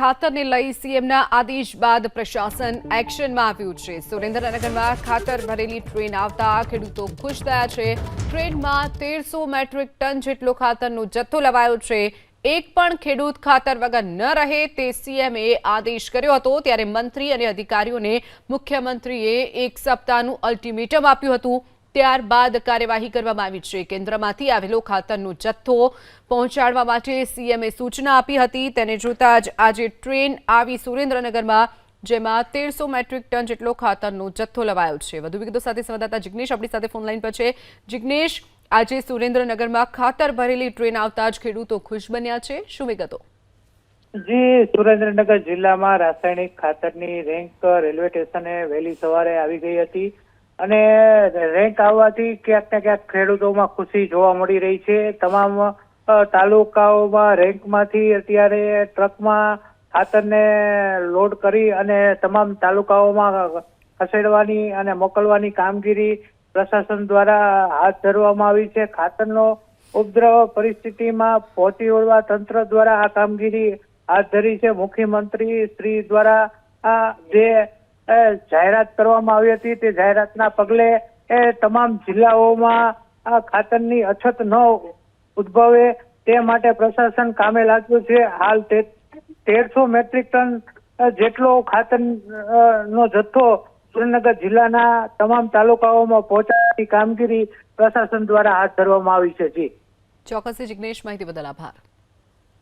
ખાતરને લઈ સીએમના આદેશ બાદ પ્રશાસન એક્શનમાં આવ્યું છે. સુરેન્દ્રનગરમાં ખાતર ભરેલી ટ્રેન આવતા ખેડૂતો ખુશ થયા છે. ટ્રેનમાં તેરસો મેટ્રિક ટન જેટલો ખાતરનો જથ્થો લવાયો છે. એક પણ ખેડૂત ખાતર વગર ન રહે તે સીએમએ આદેશ કર્યો હતો. ત્યારે મંત્રી અને અધિકારીઓને મુખ્યમંત્રીએ એક સપ્તાહનું અલ્ટિમેટમ આપ્યું હતું. ત્યારબાદ કાર્યવાહી કરવામાં આવી છે. કેન્દ્રમાંથી આવેલો ખાતરનો જથ્થો પહોંચાડવા માટે સીએમએ સૂચના આપી હતી. તેને જોતા જ આજે ટ્રેન આવી સુરેન્દ્રનગરમાં, જેમાં તેરસો મેટ્રિક ટન જેટલો ખાતરનો જથ્થો લવાયો છે. વધુ વિગતો સાથે સંવાદદાતા જિગ્નેશ આપણી સાથે ફોનલાઈન પર છે. જિગ્નેશ, આજે સુરેન્દ્રનગરમાં ખાતર ભરેલી ટ્રેન આવતા જ ખેડૂતો ખુશ બન્યા છે. શું વિગતો? જી, સુરેન્દ્રનગર જિલ્લામાં રાસાયણિક ખાતરની રેન્ક રેલવે સ્ટેશને વહેલી સવારે આવી ગઈ હતી. અને રેન્ક આવવાથી ક્યાંક ને ક્યાંક ખેડૂતોમાં ખુશી જોવા મળી રહી છે. તમામ તાલુકાઓમાં રેન્કમાંથી અત્યારે ટ્રકમાં ખાતરને લોડ કરી અને તમામ તાલુકાઓમાં ખસેડવાની અને મોકલવાની કામગીરી પ્રશાસન દ્વારા હાથ ધરવામાં આવી છે. ખાતરનો ઉપદ્રવ પરિસ્થિતિમાં પહોંચી વળવા તંત્ર દ્વારા આ કામગીરી હાથ ધરી છે. મુખ્યમંત્રી શ્રી દ્વારા આ જે જાહેરાત કરવામાં આવી હતી. તે જાહેરાતના પગલે તમામ જિલ્લાઓમાં આ ખાતરની અછત ન ઉદ્ભવે તે માટે પ્રશાસન કામે લાગ્યું છે. હાલ તેરસો મેટ્રિક ટન જેટલો ખાતર નો જથ્થો સુરેન્દ્રનગર જિલ્લાના તમામ તાલુકાઓમાં પહોંચાડવાની કામગીરી પ્રશાસન દ્વારા હાથ ધરવામાં આવી છે. જી. ચોક્કસ જિજ્ઞેશ માહિતી બદલ આભાર.